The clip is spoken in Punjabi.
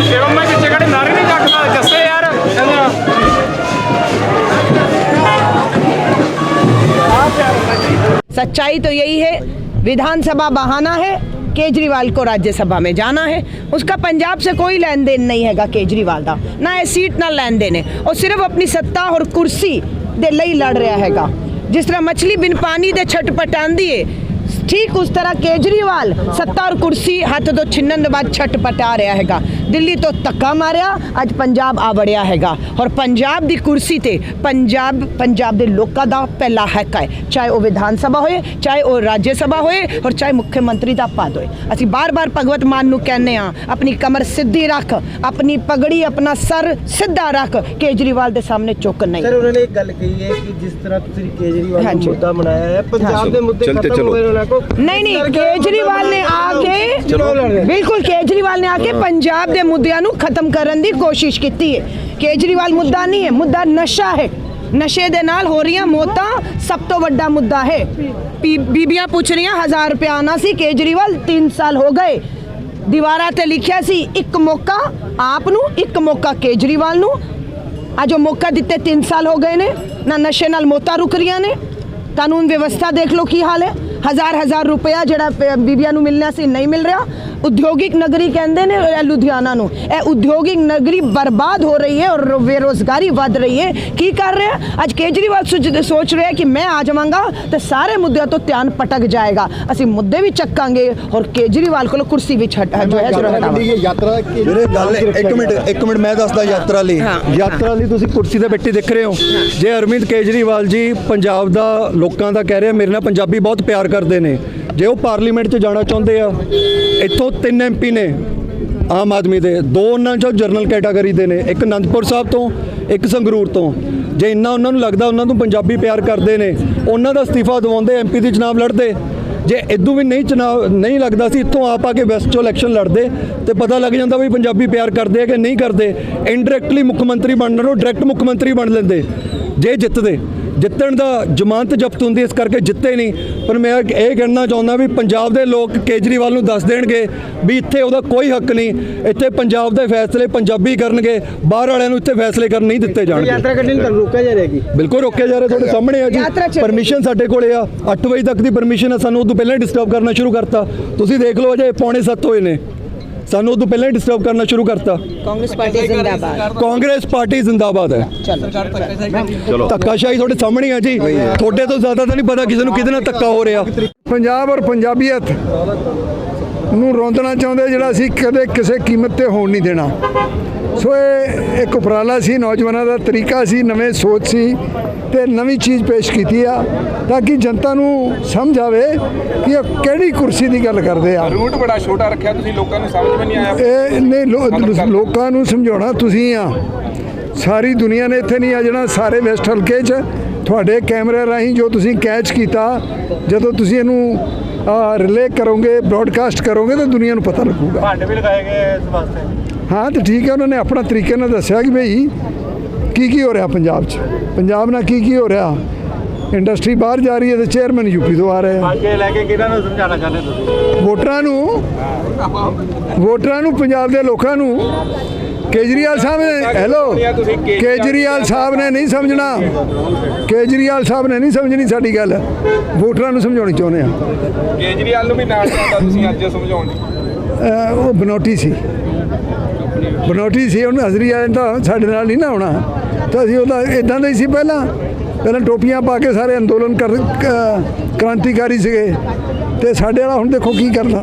ਸ਼ਿਵਮ ਮੈਂ ਪਿੱਛੇ ਖੜੇ ਨਾਰੇ ਨਹੀਂ ਚੱਕਦਾ ਜੱਸੇ ਯਾਰ ਕਹਿੰਦਾ सच्चाई तो यही है विधानसभा बहाना है केजरीवाल को राज्यसभा में जाना है उसका पंजाब से कोई लेन देन नहीं हैगा केजरीवाल का ना ये सीट ना लेन देन है और सिर्फ अपनी सत्ता और कुर्सी ਦੇ ਲਈ ਲੜ ਰਿਹਾ ਹੈਗਾ ਜਿਸ ਤਰ੍ਹਾਂ ਮੱਛਲੀ ਬਿਨ ਪਾਣੀ ਦੇ ਛਟਪਟਾਉਂਦੀ ਏ ਠੀਕ ਉਸ ਤਰ੍ਹਾਂ ਕੇਜਰੀਵਾਲ ਸੱਤਾ ਔਰ ਕੁਰਸੀ ਹੱਥ ਤੋਂ ਛਿੰਨਣ ਦੇ ਬਾਅਦ ਛਟਪਟਾ ਰਿਹਾ ਹੈਗਾ ਦਿੱਲੀ ਤੋਂ ਧੱਕਾ ਮਾਰਿਆ ਅੱਜ ਪੰਜਾਬ ਆ ਵੜਿਆ ਹੈਗਾ। ਔਰ ਪੰਜਾਬ ਦੀ ਕੁਰਸੀ ਤੇ ਪੰਜਾਬ ਪੰਜਾਬ ਦੇ ਲੋਕਾਂ ਦਾ ਪਹਿਲਾ ਹੱਕ ਹੈ। ਚਾਹੇ ਉਹ ਵਿਧਾਨ ਸਭਾ ਹੋਏ ਚਾਹੇ ਉਹ ਰਾਜ ਸਭਾ ਹੋਏ ਔਰ ਚਾਹੇ ਮੁੱਖ ਮੰਤਰੀ ਦਾ ਪਦ ਹੋਏ। ਅਸੀਂ ਬਾਰ-ਬਾਰ ਭਗਵਤ ਮਾਨ ਨੂੰ ਕਹਿੰਦੇ ਆ ਆਪਣੀ ਕਮਰ ਸਿੱਧੀ ਰੱਖ ਆਪਣੀ ਪਗੜੀ ਆਪਣਾ ਸਰ ਸਿੱਧਾ ਰੱਖ ਕੇਜਰੀਵਾਲ ਦੇ ਸਾਹਮਣੇ ਝੁਕ ਨਹੀਂ। ਸਰ ਉਹਨਾਂ ਨੇ ਇੱਕ ਗੱਲ ਕਹੀ ਹੈ ਕਿ ਜਿਸ ਤਰ੍ਹਾਂ ਤੁਸੀਂ ਕੇਜਰੀਵਾਲ ਦਾ। ਮੁੱਦਾ ਬਣਾਇਆ ਹੈ ਪੰਜਾਬ ਦੇ ਮੁੱਦੇ ਖਤਮ ਚਲੋ। ਹੋ ਗਏ ਉਹਨਾਂ ਕੋ ਨਹੀਂ ਨਹੀਂ ਕੇਜਰੀਵਾਲ ਨੇ ਆ ਕੇ ਬਿਲਕੁਲ ਕੇਜਰੀਵਾਲ ਨੇ ਆ ਕੇ ਪੰਜਾਬ ਦੇ ਮੁੱਦਿਆਂ ਨੂੰ ਖਤਮ ਕਰਨ ਦੀ ਕੋਸ਼ਿਸ਼ ਕੀਤੀ ਹੈ ਕੇਜਰੀਵਾਲ ਮੁੱਦਾ ਨਹੀਂ ਹੈ ਮੁੱਦਾ ਨਸ਼ਾ ਹੈ ਨਸ਼ੇ ਦੇ ਨਾਲ ਹੋ ਰਹੀਆਂ ਮੌਤਾਂ ਸਭ ਤੋਂ ਵੱਡਾ ਮੁੱਦਾ ਹੈ ਬੀਬੀਆਂ ਪੁੱਛ ਰਹੀਆਂ 1000 ਰੁਪਇਆ ਆਣਾ ਸੀ ਕੇਜਰੀਵਾਲ 3 ਸਾਲ ਹੋ ਗਏ ਦੀਵਾਰਾਂ ਤੇ ਲਿਖਿਆ ਸੀ ਇੱਕ ਮੌਕਾ ਆਪ ਨੂੰ ਇੱਕ ਮੌਕਾ ਕੇਜਰੀਵਾਲ ਨੂੰ ਅੱਜ ਉਹ ਮੌਕਾ ਦਿੱਤੇ 3 ਸਾਲ ਹੋ ਗਏ ਨੇ ਨਾ ਨਸ਼ੇ ਨਾਲ ਮੌਤਾਂ ਰੁਕ ਰਹੀਆਂ ਨੇ ਕਾਨੂੰਨ ਵਿਵਸਥਾ ਦੇਖ ਲਓ ਕੀ ਹਾਲ ਹੈ ਹਜ਼ਾਰ ਹਜ਼ਾਰ ਰੁਪਇਆ ਜਿਹੜਾ ਬੀਬੀਆਂ ਨੂੰ ਮਿਲਣਾ ਸੀ ਨਹੀਂ ਮਿਲ ਰਿਹਾ ਉਦਯੋਗਿਕ ਨਗਰੀ ਕਹਿੰਦੇ ਨੇ ਇਹ ਲੁਧਿਆਣਾ ਨੂੰ। ਇਹ ਉਦਯੋਗਿਕ ਨਗਰੀ ਬਰਬਾਦ ਹੋ ਰਹੀ ਹੈ ਔਰ ਬੇਰੋਜ਼ਗਾਰੀ ਵੱਧ ਰਹੀ ਹੈ। ਕੀ ਕਰ ਰਿਹਾ? ਅੱਜ ਕੇਜਰੀਵਾਲ ਸੋਚ ਰਿਹਾ ਕਿ ਮੈਂ ਆ ਜਾਵਾਂਗਾ ਤੇ ਸਾਰੇ ਮੁੱਦਿਆਂ ਤੋਂ ਧਿਆਨ ਪਟਕ ਜਾਏਗਾ। ਅਸੀਂ ਮੁੱਦੇ ਵੀ ਚੱਕਾਂਗੇ ਔਰ ਕੇਜਰੀਵਾਲ ਕੋਲ ਕੁਰਸੀ ਵੀ ਛੱਡ ਜੋ ਹੈ ਜੋ ਰਹਿਣਾ ਵਾ। ਯਾਤਰਾ ਵੀਰੇ ਗੱਲ ਇੱਕ ਮਿੰਟ ਇੱਕ ਮਿੰਟ ਮੈਂ ਦੱਸਦਾ ਯਾਤਰਾ ਲਈ। ਯਾਤਰਾ ਲਈ ਤੁਸੀਂ ਕੁਰਸੀ ਤੇ ਬੈਠੇ ਦਿਖ ਰਹੇ ਹੋ। ਜੇ ਅਰਵਿੰਦ ਕੇਜਰੀਵਾਲ ਜੀ ਪੰਜਾਬ ਦਾ ਲੋਕਾਂ ਦਾ ਕਹਿ ਰਹੇ ਮੇਰੇ ਨਾਲ ਪੰਜਾਬੀ ਬਹੁਤ ਪਿਆਰ ਕਰਦੇ ਨੇ। ਜੇ ਉਹ ਪਾਰਲੀਮੈਂਟ 'ਚ ਜਾਣਾ ਚਾਹੁੰਦੇ ਆ ਇੱਥੋਂ ਤਿੰਨ ਐਮਪੀ ਨੇ ਆਮ ਆਦਮੀ ਦੇ, ਦੋ ਉਹਨਾਂ ਚੋਂ ਜਰਨਲ ਕੈਟਾਗਰੀ ਦੇ ਨੇ, ਇੱਕ ਅਨੰਦਪੁਰ ਸਾਹਿਬ ਤੋਂ, ਇੱਕ ਸੰਗਰੂਰ ਤੋਂ। ਜੇ ਇੰਨਾ ਉਹਨਾਂ ਨੂੰ ਲੱਗਦਾ ਉਹਨਾਂ ਨੂੰ ਪੰਜਾਬੀ ਪਿਆਰ ਕਰਦੇ ਨੇ, ਉਹਨਾਂ ਦਾ ਅਸਤੀਫਾ ਦਿਵਾਉਂਦੇ ਐਮਪੀ ਦੀ ਚੁਣਾਵ ਲੜਦੇ। ਜੇ ਇਦੋਂ ਵੀ ਨਹੀਂ ਚੁਣਾਵ ਨਹੀਂ ਲੱਗਦਾ ਸੀ, ਇੱਥੋਂ ਆਪ ਆ ਕੇ ਵੈਸਟ ਚੋਂ ਇਲੈਕਸ਼ਨ ਲੜਦੇ ਤੇ ਪਤਾ ਲੱਗ ਜਾਂਦਾ ਵੀ ਪੰਜਾਬੀ ਪਿਆਰ ਕਰਦੇ ਆ ਕਿ ਨਹੀਂ ਕਰਦੇ। ਇਨਡਾਇਰੈਕਟਲੀ ਮੁੱਖ ਮੰਤਰੀ ਬਣਨ ਨੂੰ ਡਾਇਰੈਕਟ ਮੁੱਖ ਮੰਤਰੀ ਬਣ ਲੈਂਦੇ, ਜੇ ਜਿੱਤਦੇ। ਜਿੱਤਣ ਦਾ ਜ਼ਮਾਨਤ ਜ਼ਬਤ ਹੁੰਦੀ ਇਸ ਕਰਕੇ ਜਿੱਤੇ ਨਹੀਂ। ਪਰ ਮੈਂ ਇਹ ਕਹਿਣਾ ਚਾਹੁੰਦਾ ਵੀ ਪੰਜਾਬ ਦੇ ਲੋਕ ਕੇਜਰੀਵਾਲ ਨੂੰ ਦੱਸ ਦੇਣਗੇ ਵੀ ਇੱਥੇ ਉਹਦਾ ਕੋਈ ਹੱਕ ਨਹੀਂ। ਇੱਥੇ ਪੰਜਾਬ ਦੇ ਫੈਸਲੇ ਪੰਜਾਬੀ ਕਰਨਗੇ ਬਾਹਰ ਵਾਲਿਆਂ ਨੂੰ ਇੱਥੇ ਫੈਸਲੇ ਕਰਨ ਨਹੀਂ ਦਿੱਤੇ ਜਾਣਗੇ। ਯਾਤਰਾ ਕੱਢਣ ਤੁਹਾਨੂੰ ਰੋਕਿਆ ਜਾ ਰਹੇਗੀ ਬਿਲਕੁਲ ਰੋਕਿਆ ਜਾ ਰਿਹਾ ਤੁਹਾਡੇ ਸਾਹਮਣੇ ਆ ਜੀ। ਪਰਮਿਸ਼ਨ ਸਾਡੇ ਕੋਲੇ ਆ। 8 ਵਜੇ ਤੱਕ ਦੀ ਪਰਮਿਸ਼ਨ ਆ ਸਾਨੂੰ ਉਦੋਂ ਪਹਿਲਾਂ ਹੀ ਡਿਸਟਰਬ ਕਰਨਾ ਸ਼ੁਰੂ ਕਰਤਾ। ਤੁਸੀਂ ਦੇਖ ਲਓ ਅਜੇ ਪੌਣੇ 7 ਹੋਏ ਨੇ। ਸਾਨੂੰ ਉਦੋਂ ਪਹਿਲਾਂ ਹੀ ਡਿਸਟਰਬ ਕਰਨਾ ਸ਼ੁਰੂ ਕਰਤਾ। ਕਾਂਗਰਸ ਪਾਰਟੀ ਜ਼ਿੰਦਾਬਾਦ। ਕਾਂਗਰਸ ਪਾਰਟੀ ਜ਼ਿੰਦਾਬਾਦ ਹੈ। ਚਲੋ। ਧੱਕਾਸ਼ਾਹੀ ਤੁਹਾਡੇ ਸਾਹਮਣੇ ਹੀ ਆ ਜੀ। ਤੁਹਾਡੇ ਤੋਂ ਜ਼ਿਆਦਾ ਤਾਂ ਨਹੀਂ ਪਤਾ ਕਿਸੇ ਨੂੰ ਕਿਹਦੇ ਨਾਲ ਧੱਕਾ ਹੋ ਰਿਹਾ। ਪੰਜਾਬ ਔਰ ਪੰਜਾਬੀਅਤ ਨੂੰ ਰੋਂਦਣਾ ਚਾਹੁੰਦੇ ਜਿਹੜਾ ਅਸੀਂ ਕਦੇ ਕਿਸੇ ਕੀਮਤ ਤੇ ਹੋਣ ਨਹੀਂ ਦੇਣਾ। ਸੋ ਇਹ ਇੱਕ ਉਪਰਾਲਾ ਸੀ ਨੌਜਵਾਨਾਂ ਦਾ ਤਰੀਕਾ ਸੀ ਨਵੇਂ ਸੋਚ ਸੀ ਤੇ ਨਵੀਂ ਚੀਜ਼ ਪੇਸ਼ ਕੀਤੀ ਆ ਤਾਂ ਕਿ ਜਨਤਾ ਨੂੰ ਸਮਝ ਆਵੇ ਕਿ ਇਹ ਕਿਹੜੀ ਕੁਰਸੀ ਦੀ ਗੱਲ ਕਰਦੇ ਆ। ਰੂਟ ਬੜਾ ਛੋਟਾ ਰੱਖਿਆ ਤੁਸੀਂ ਲੋਕਾਂ ਨੂੰ ਸਮਝ ਵੀ ਨਹੀਂ ਆਇਆ। ਇਹ ਨੇ ਲੋਕਾਂ ਨੂੰ ਸਮਝਾਉਣਾ ਤੁਸੀਂ ਆ। ਸਾਰੀ ਦੁਨੀਆ ਨੇ ਇੱਥੇ ਨਹੀਂ ਆ ਜਾਣਾ ਸਾਰੇ ਵੈਸਟ ਹਲਕੇ 'ਚ। ਤੁਹਾਡੇ ਕੈਮਰੇ ਰਾਹੀਂ ਜੋ ਤੁਸੀਂ ਕੈਚ ਕੀਤਾ ਜਦੋਂ ਤੁਸੀਂ ਇਹਨੂੰ ਰਿਲੇ ਕਰੋਗੇ ਬ੍ਰੌਡਕਾਸਟ ਕਰੋਗੇ ਤਾਂ ਦੁਨੀਆ ਨੂੰ ਪਤਾ ਲੱਗੂਗਾ। ਭਾਂਡੇ ਵੀ ਲਗਾਏ ਗਏ ਇਸ ਵਾਸਤੇ। ਹਾਂ ਤੇ ਠੀਕ ਹੈ ਉਹਨਾਂ ਨੇ ਆਪਣਾ ਤਰੀਕੇ ਨਾਲ ਦੱਸਿਆ ਕਿ ਭਈ ਕੀ ਕੀ ਹੋ ਰਿਹਾ ਪੰਜਾਬ 'ਚ? ਪੰਜਾਬ ਨਾਲ ਕੀ ਕੀ ਹੋ ਰਿਹਾ? ਇੰਡਸਟਰੀ ਬਾਹਰ ਜਾ ਰਹੀ ਹੈ ਤੇ ਚੇਅਰਮੈਨ ਯੂਪੀ ਤੋਂ ਆ ਰਹੇ ਆ। ਅੱਗੇ ਲੈ ਕੇ ਕਿਹਨਾਂ ਨੂੰ ਸਮਝਾਉਣਾ ਚਾਹੁੰਦੇ ਤੁਸੀਂ? ਵੋਟਰਾਂ ਨੂੰ ਵੋਟਰਾਂ ਨੂੰ ਪੰਜਾਬ ਦੇ ਲੋਕਾਂ ਨੂੰ ਕੇਜਰੀਵਾਲ ਸਾਹਿਬ ਨੇ ਹੈਲੋ ਕੇਜਰੀਵਾਲ ਸਾਹਿਬ ਨੇ ਨਹੀਂ ਸਮਝਣਾ। ਕੇਜਰੀਵਾਲ ਸਾਹਿਬ ਨੇ ਨਹੀਂ ਸਮਝਣੀ ਸਾਡੀ ਗੱਲ। ਵੋਟਰਾਂ ਨੂੰ ਸਮਝਾਉਣੀ ਚਾਹੁੰਦੇ ਆ। ਕੇਜਰੀਵਾਲ ਨੂੰ ਵੀ ਨਾਲ ਤੁਸੀਂ ਅੱਜ ਸਮਝਾਉਣ ਉਹ ਬਨੋਟੀ ਸੀ। ਬਨੋਟੀ ਸੀ, ਉਹਨੂੰ ਹਜ਼ਰੀ ਆ ਤਾਂ ਸਾਡੇ ਨਾਲ ਨਹੀਂ ਨਾ ਆਉਣਾ। ਤਾਂ ਅਸੀਂ ਉਹਦਾ ਇਦਾਂ ਦਾ ਹੀ ਸੀ ਪਹਿਲਾਂ। ਪਹਿਲਾਂ ਟੋਪੀਆਂ ਪਾ ਕੇ ਸਾਰੇ ਅੰਦੋਲਨ ਕਰ ਕ੍ਰਾਂਤੀਕਾਰੀ ਸੀਗੇ। ਤੇ ਸਾਡੇ ਵਾਲਾ ਹੁਣ ਦੇਖੋ ਕੀ ਕਰਦਾ।